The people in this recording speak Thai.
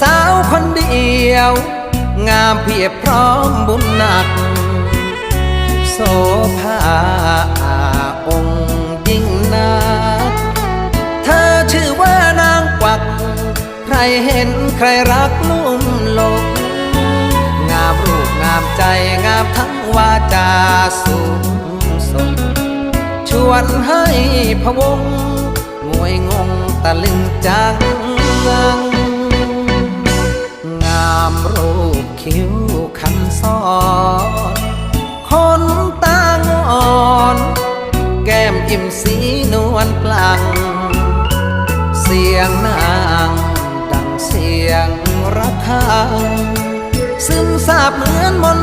สาวคนเดียว งามเพียบพร้อมบุญหนัก โสภาองค์ยิ่งนัก เธอชื่อว่านางกวัก ใครเห็นใครรักลุ่มหลงงามรูปงามใจงามทั้งวาจาสูงส่งชวนให้พะวง งวยงงตะลึงจังงัง คิ้วคันซอนคนตางอน แก้มอิ่มสีนวลกลัง เสียงนางดังเสียงระฆัง ซึมซาบเหมือนมน